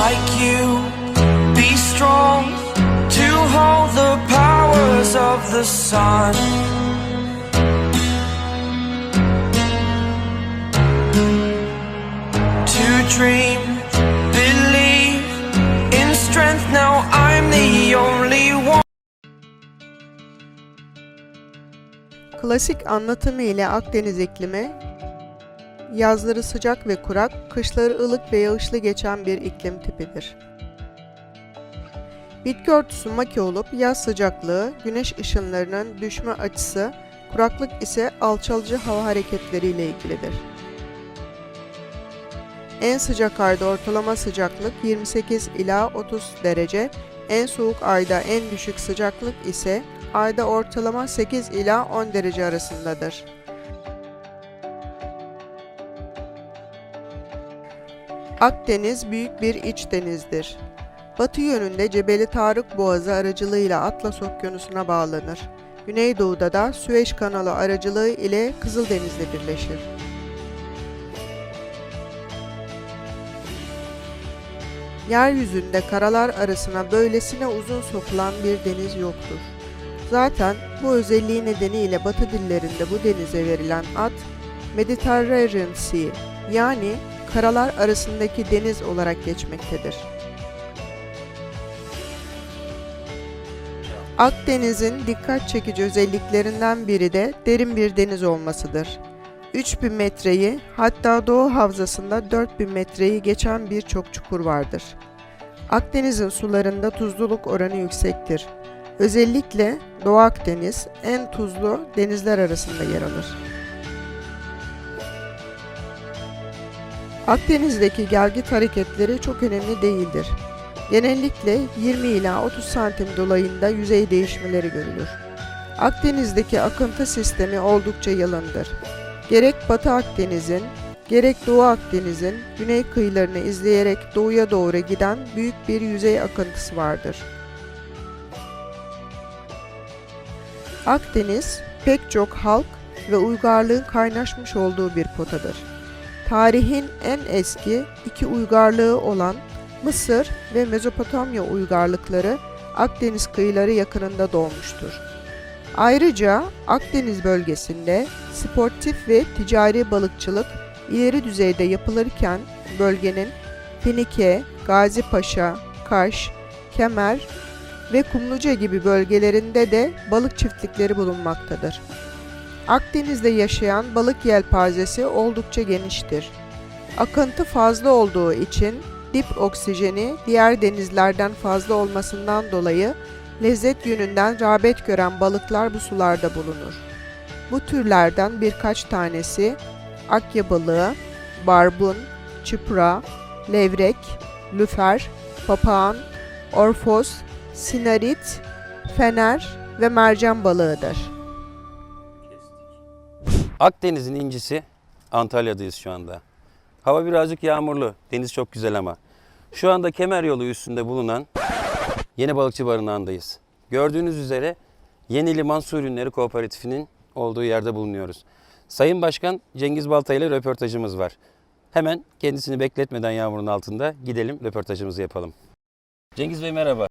like you. Be strong to hold the powers of the sun. To dream, believe in strength. Now I'm the only one. Klasik anlatımı ile Akdeniz iklimi, yazları sıcak ve kurak, kışları ılık ve yağışlı geçen bir iklim tipidir. Bitki örtüsü maki olup yaz sıcaklığı, güneş ışınlarının düşme açısı, kuraklık ise alçalıcı hava hareketleriyle ilgilidir. En sıcak ayda ortalama sıcaklık 28 ila 30 derece, en soğuk ayda en düşük sıcaklık ise ayda ortalama 8 ila 10 derece arasındadır. Akdeniz büyük bir iç denizdir. Batı yönünde Cebeli Tarık Boğazı aracılığıyla Atlas Okyanusu'na bağlanır. Güneydoğuda da Süveyş Kanalı aracılığı ile Kızıldeniz'le birleşir. Yeryüzünde karalar arasına böylesine uzun sokulan bir deniz yoktur. Zaten bu özelliği nedeniyle Batı dillerinde bu denize verilen ad Mediterranean Sea yani karalar arasındaki deniz olarak geçmektedir. Akdeniz'in dikkat çekici özelliklerinden biri de derin bir deniz olmasıdır. 3000 metreyi hatta Doğu Havzası'nda 4000 metreyi geçen birçok çukur vardır. Akdeniz'in sularında tuzluluk oranı yüksektir. Özellikle Doğu Akdeniz en tuzlu denizler arasında yer alır. Akdeniz'deki gelgit hareketleri çok önemli değildir. Genellikle 20 ila 30 santim dolayında yüzey değişmeleri görülür. Akdeniz'deki akıntı sistemi oldukça yalındır. Gerek Batı Akdeniz'in, gerek Doğu Akdeniz'in güney kıyılarını izleyerek doğuya doğru giden büyük bir yüzey akıntısı vardır. Akdeniz pek çok halk ve uygarlığın kaynaşmış olduğu bir potadır. Tarihin en eski iki uygarlığı olan Mısır ve Mezopotamya uygarlıkları Akdeniz kıyıları yakınında doğmuştur. Ayrıca Akdeniz bölgesinde sportif ve ticari balıkçılık ileri düzeyde yapılırken bölgenin Finike, Gazipaşa, Kaş, Kemer ve Kumluca gibi bölgelerinde de balık çiftlikleri bulunmaktadır. Akdeniz'de yaşayan balık yelpazesi oldukça geniştir. Akıntı fazla olduğu için dip oksijeni diğer denizlerden fazla olmasından dolayı lezzet yönünden rağbet gören balıklar bu sularda bulunur. Bu türlerden birkaç tanesi akya balığı, barbun, çıpra, levrek, lüfer, papağan, orfos, sinarit, fener ve mercan balığıdır. Akdeniz'in incisi Antalya'dayız şu anda. Hava birazcık yağmurlu, deniz çok güzel ama. Şu anda Kemer yolu üstünde bulunan Yeni Balıkçı Barınağı'ndayız. Gördüğünüz üzere Yeni Liman Su Ürünleri Kooperatifinin olduğu yerde bulunuyoruz. Sayın Başkan Cengiz Balta ile röportajımız var. Hemen kendisini bekletmeden yağmurun altında gidelim röportajımızı yapalım. Cengiz Bey merhaba.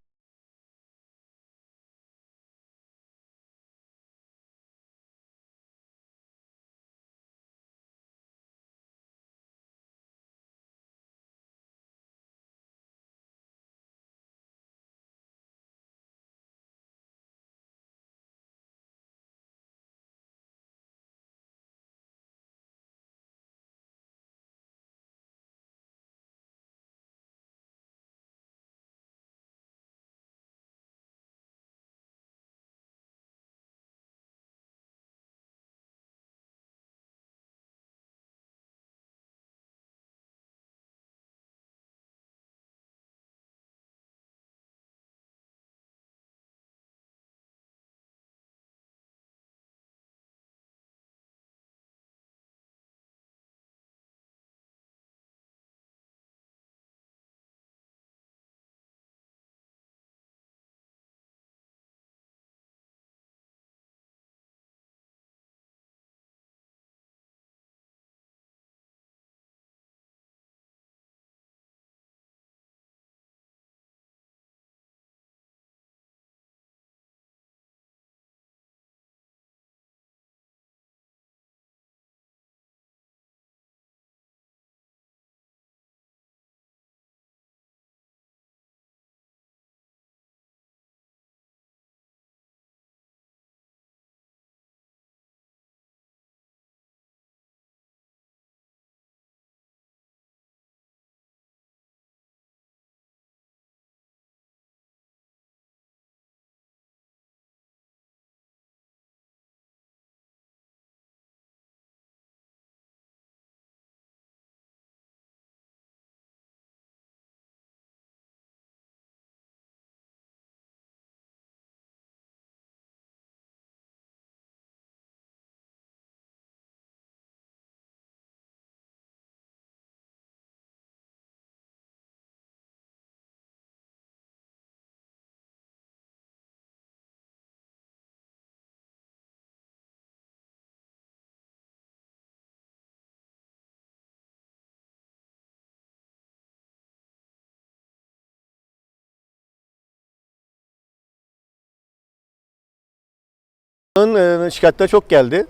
E, şikayetleri çok geldi.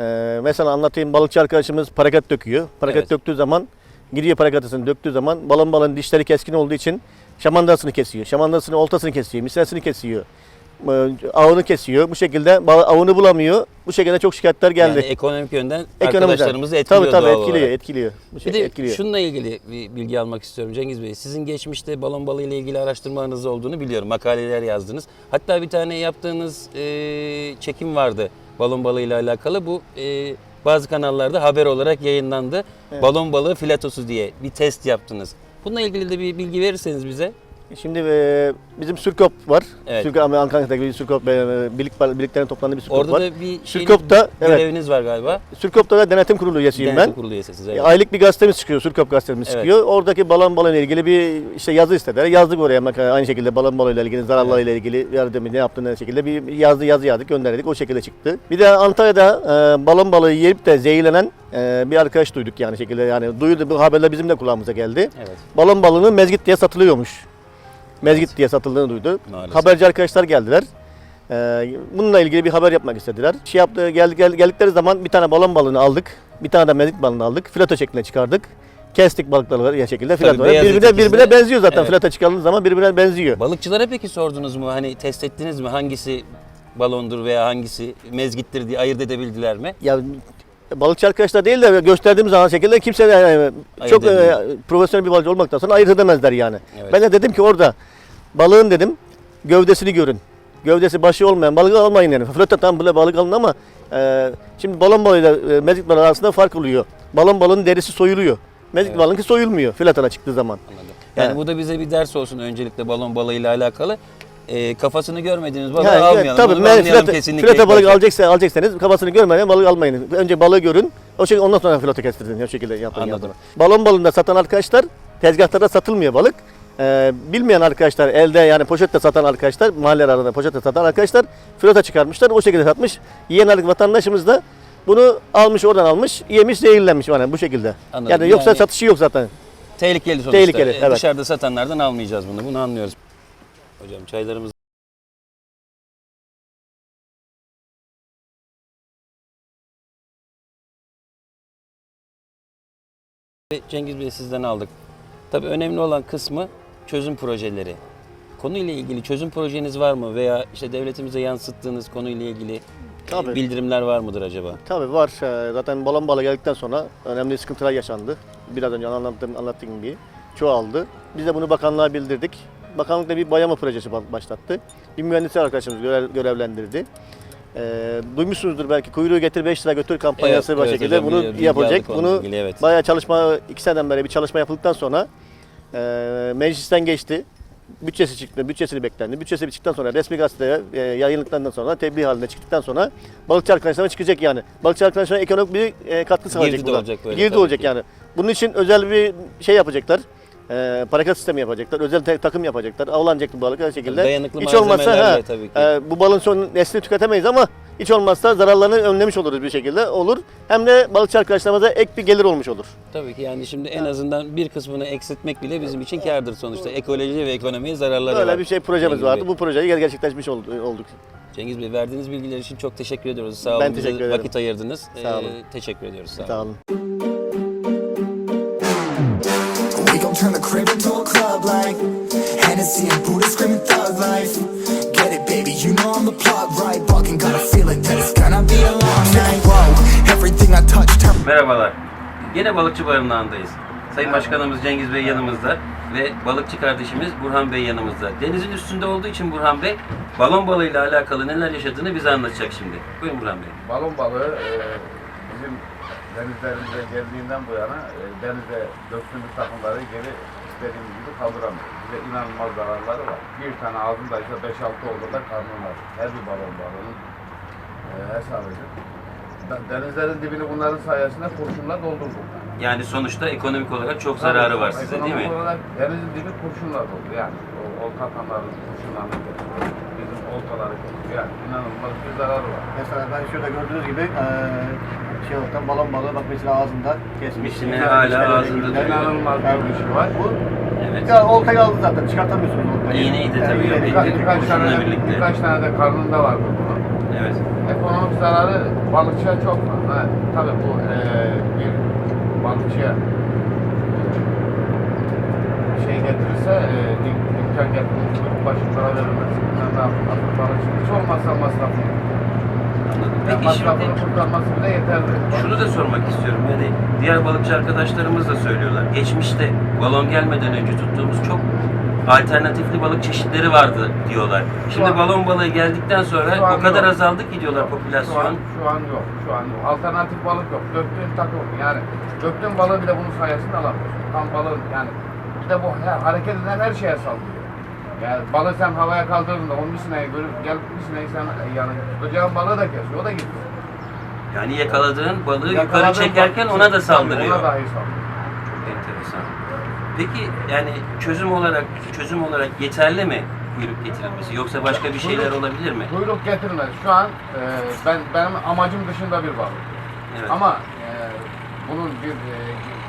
E, mesela anlatayım balıkçı arkadaşımız paraket döküyor. Paraket Evet. döktüğü zaman gidiyor parakatısını döktüğü zaman balon balığın dişleri keskin olduğu için şamandasını kesiyor. Şamandasını oltasını kesiyor. Misresini kesiyor. E, avını kesiyor. Bu şekilde avını bulamıyor. Bu şekilde çok şikayetler geldi. Yani ekonomik yönden Ekonomik arkadaşlarımızı tabii, etkiliyor tabii, doğal etkiliyor, olarak. etkiliyor. Bu Bir şekilde de etkiliyor. şununla ilgili bir bilgi almak istiyorum Cengiz Bey. Sizin geçmişte balon balığı ile ilgili araştırmalarınız olduğunu biliyorum. Makaleler yazdınız. Hatta bir tane yaptığınız e, çekim vardı balon balığı ile alakalı. Bu e, bazı kanallarda haber olarak yayınlandı. Balon balığı filatosu diye bir test yaptınız. Bununla ilgili de bir bilgi verirseniz bize. Şimdi e, bizim Sürkop var. Evet. Sürkop, Ankara'daki bir Sürkop, e, birlik, birliklerin toplandığı bir Sürkop Orada var. da bir Sürkop'ta, evet. göreviniz var galiba. Sürkop'ta da denetim kurulu üyesiyim Denetim ben. kurulu üyesisiniz. E, Evet. Aylık bir gazetemiz çıkıyor, Sürkop gazetemiz Evet. çıkıyor. Oradaki balon balığıyla ilgili bir işte yazı istediler. Yazdık oraya aynı şekilde balon balığıyla ilgili, zararlarıyla ilgili yardımı ne yaptığını ne şekilde bir yazı yazı yazdık gönderdik. O şekilde çıktı. Bir de Antalya'da e, balon balığı yiyip de zehirlenen e, bir arkadaş duyduk yani şekilde yani duydu bu haberler bizim de kulağımıza geldi. Evet. Balon balığının mezgit diye satılıyormuş. Mezgit diye satıldığını duydu. Maalesef. Haberci arkadaşlar geldiler. Ee, bununla ilgili bir haber yapmak istediler. Şey yaptı, geldik, gel- geldikleri zaman bir tane balon balığını aldık. Bir tane de mezgit balığını aldık. Fileto şeklinde çıkardık. Kestik balıkları ya şekilde fileto. beyaz Birbirine birbirine benziyor zaten. Evet. Fileto çıkardığı zaman birbirine benziyor. Balıkçılara peki sordunuz mu? Hani test ettiniz mi? Hangisi balondur veya hangisi mezgittir diye ayırt edebildiler mi? Ya balıkçı arkadaşlar değil de gösterdiğim zaman şekilde kimse de yani çok edemiyor. e, profesyonel bir balıkçı olmaktan sonra ayırt edemezler yani. Evet. Ben de dedim ki orada balığın dedim gövdesini görün. Gövdesi başı olmayan balığı almayın yani. Flöte tam böyle balık alın ama e, şimdi balon balığıyla e, mezgit balığı arasında fark oluyor. Balon balığının derisi soyuluyor. Mezgit Evet. balığınki soyulmuyor filetona çıktığı zaman. Anladım. Yani Evet. bu da bize bir ders olsun öncelikle balon balığıyla alakalı. Ee, kafasını görmediğiniz balığı Yani, almayalım. tabii Bunu anlayalım filete, kesinlikle ilk balık alacaksa alacaksanız kafasını görmeden balık almayın. Önce balığı görün. O şekilde ondan sonra filote kestirin. O şekilde yapın. Anladım. yapın. Balon balığında satan arkadaşlar tezgahlarda satılmıyor balık. Ee, bilmeyen arkadaşlar elde yani poşette satan arkadaşlar mahalle arasında poşette satan arkadaşlar filota çıkarmışlar o şekilde satmış. Yiyen vatandaşımız da bunu almış oradan almış yemiş zehirlenmiş yani bu şekilde. Anladım. Yani yoksa Yani- satışı yok zaten. Tehlikeli sonuçta. Tehlikeli, Ee, evet. Dışarıda satanlardan almayacağız bunu. Bunu anlıyoruz. Hocam çaylarımız Cengiz Bey sizden aldık. Tabii önemli olan kısmı çözüm projeleri. Konuyla ilgili çözüm projeniz var mı veya işte devletimize yansıttığınız konuyla ilgili Tabii. bildirimler var mıdır acaba? Tabii var. Ee, Zaten balon balığı geldikten sonra önemli sıkıntılar yaşandı. Biraz önce anlattığım, anlattığım gibi çoğaldı. Biz de bunu bakanlığa bildirdik. Bakanlık da bir bayama projesi ba- başlattı. Bir mühendis arkadaşımız görev- görevlendirdi. Ee, duymuşsunuzdur belki kuyruğu getir 5 lira götür kampanyası Evet, var evet şekilde hocam, bunu onunla Bunu ilgili, evet. bayağı çalışma, iki seneden beri bir çalışma yapıldıktan sonra e, meclisten geçti. Bütçesi çıktı, bütçesini beklendi. Bütçesi çıktıktan sonra resmi gazeteye e, yayınlandıktan sonra tebliğ halinde çıktıktan sonra balıkçı arkadaşlarına çıkacak yani. Balıkçı arkadaşlarına ekonomik bir e, katkı sağlayacak Girdi de olacak böyle Girdi tabii olacak ki. yani. Bunun için özel bir şey yapacaklar. E, parakat sistemi yapacaklar. Özel takım yapacaklar. Avlanacak bu balık her şekilde. Dayanıklı hiç olmazsa ha, tabii ki. e, bu balın son neslini tüketemeyiz ama hiç olmazsa zararlarını önlemiş oluruz bir şekilde. Olur. Hem de balıkçı arkadaşlarımıza ek bir gelir olmuş olur. Tabii ki yani şimdi en azından bir kısmını eksiltmek bile bizim için kârdır sonuçta. Ekoloji ve ekonomiye zararları var. Böyle bir şey projemiz Cengiz vardı. Bey. Bu projeyi ger- gerçekleşmiş oldu- olduk. Cengiz Bey verdiğiniz bilgiler için çok teşekkür ediyoruz. Sağ olun. Ben teşekkür ederim. vakit ayırdınız. Sağ olun. Ee, teşekkür ediyoruz. Sağ olun. Sağ olun. Turn the crib into a club like Hennessy and Buddha screaming thug life. Get it, baby, you know I'm the plug, right? Walking, got a feeling that it's gonna be a long night. Whoa, everything I touch turn. Merhabalar. Yine balıkçı barınağındayız. Sayın Başkanımız Cengiz Bey yanımızda ve balıkçı kardeşimiz Burhan Bey yanımızda. Denizin üstünde olduğu için Burhan Bey balon balığıyla alakalı neler yaşadığını bize anlatacak şimdi. Buyurun Burhan Bey. Balon balığı e, denizlerimize geldiğinden bu yana e, denize döktüğümüz takımları geri istediğimiz gibi kaldıramıyor. Bize inanılmaz zararları var. Bir tane ağzındaysa 5-6 olur da karnı var. Her bir balon balığının e. Da- Denizlerin dibini bunların sayesinde kurşunla doldurduk. Yani sonuçta ekonomik olarak çok zararı var size değil mi? Ekonomik olarak denizin dibi kurşunla dolu. Yani o olta atanların kurşunlarla dolu. Bizim oltaları yani inanılmaz bir zararı var. Mesela ben şurada gördüğünüz gibi eee şey oltan balon balığı bak mesela ağzında kesmiş. Güzel hala ağzında. İnanılmaz bir dişi var. Bu Evet. ya olta kaldı zaten çıkartamıyorsunuz oltayı. İğneyi de tabii yok. Birkaç, birkaç, tane birlikte. birkaç tane de karnında vardı bunun. Evet. ekonomik zararı balıkçıya çok fazla. Tabii bu eee, bir balıkçıya eee, şey getirirse, dik- dükkan getirirse başı para verilmez. Yani balıkçı hiç olmazsa masrafı. Anladım. Peki masrafını şimdi kurtarması bile yeterli. şunu da sormak istiyorum. Yani diğer balıkçı arkadaşlarımız da söylüyorlar. Geçmişte balon gelmeden önce tuttuğumuz çok alternatifli balık çeşitleri vardı diyorlar. Şimdi an- balon balığı geldikten sonra an o kadar yok. azaldı ki diyorlar Şu an, popülasyon. şu an yok. Şu an yok. Alternatif balık yok. Döktüğün takım yani döktüğün balığı bile bunun sayesinde alamıyorsun. Tam balığın yani bir de bu he- hareket eden her şeye saldırıyor. Yani balığı sen havaya kaldırdığında onun sineği görüp gel bir sineği sen yani tutacağın balığı da kesiyor. O da gidiyor. Yani yakaladığın balığı yukarı çekerken balık- ona da saldırıyor. Ona dahi saldırıyor. Enteresan. Peki yani çözüm olarak çözüm olarak yeterli mi kuyruk getirilmesi yoksa başka bir şeyler Kuyruk- olabilir mi? Kuyruk getirmez. Şu an e, ben benim amacım dışında bir balık. Evet. Ama e, bunun bir e,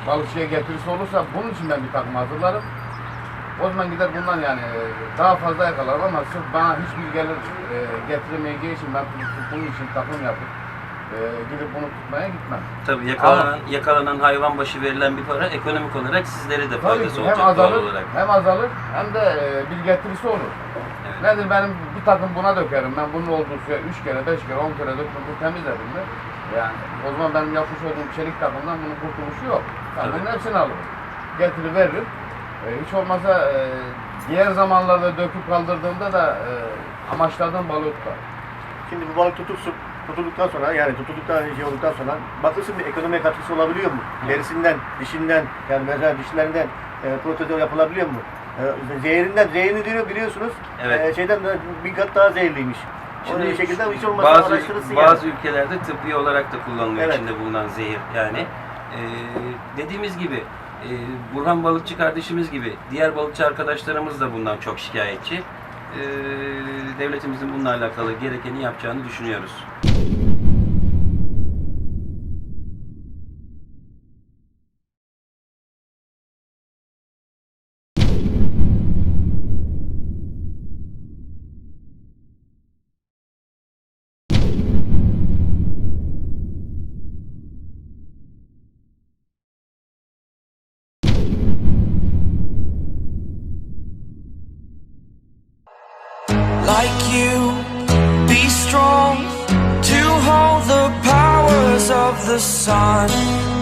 balıkçıya getirisi olursa bunun için ben bir takım hazırlarım. O zaman gider bundan yani daha fazla yakalarım ama sırf bana hiçbir gelir e, getiremeyeceği için ben bunun için takım yapıp e, gidip bunu tutmaya gitmem. Tabii yakalanan, yakalanan hayvan başı verilen bir para ekonomik olarak sizlere de faydası olacak hem doğal azalır, olarak. hem azalır hem de e, bir getirisi olur. Evet. Nedir benim bir takım buna dökerim. Ben bunun olduğu suya 3 kere, 5 kere, 10 kere döktüm, bu temizledim mi? Yani o zaman benim yapmış olduğum çelik takımdan bunun kurtuluşu yok. Ben Tabii. bunun hepsini alırım. Getirir veririm. E, hiç olmazsa e, diğer zamanlarda döküp kaldırdığımda da e, amaçladığım balığı tutar. Şimdi bu balık tutulsun, tutulduktan sonra yani tutulduktan şey olduktan sonra bakılsın bir ekonomiye katkısı olabiliyor mu? Derisinden, dişinden yani mesela dişlerinden e, protezor yapılabiliyor mu? E, zehrinden, zehrini diyor biliyorsunuz. Evet. E, şeyden de bir kat daha zehirliymiş. Şimdi Şimdi şekilde hiç olmazsa bazı, bazı yani. ülkelerde tıbbi olarak da kullanılıyor Evet. içinde bulunan zehir yani. Ee, dediğimiz gibi e, Burhan balıkçı kardeşimiz gibi diğer balıkçı arkadaşlarımız da bundan çok şikayetçi. Ee, devletimizin bununla alakalı gerekeni yapacağını düşünüyoruz. The sun.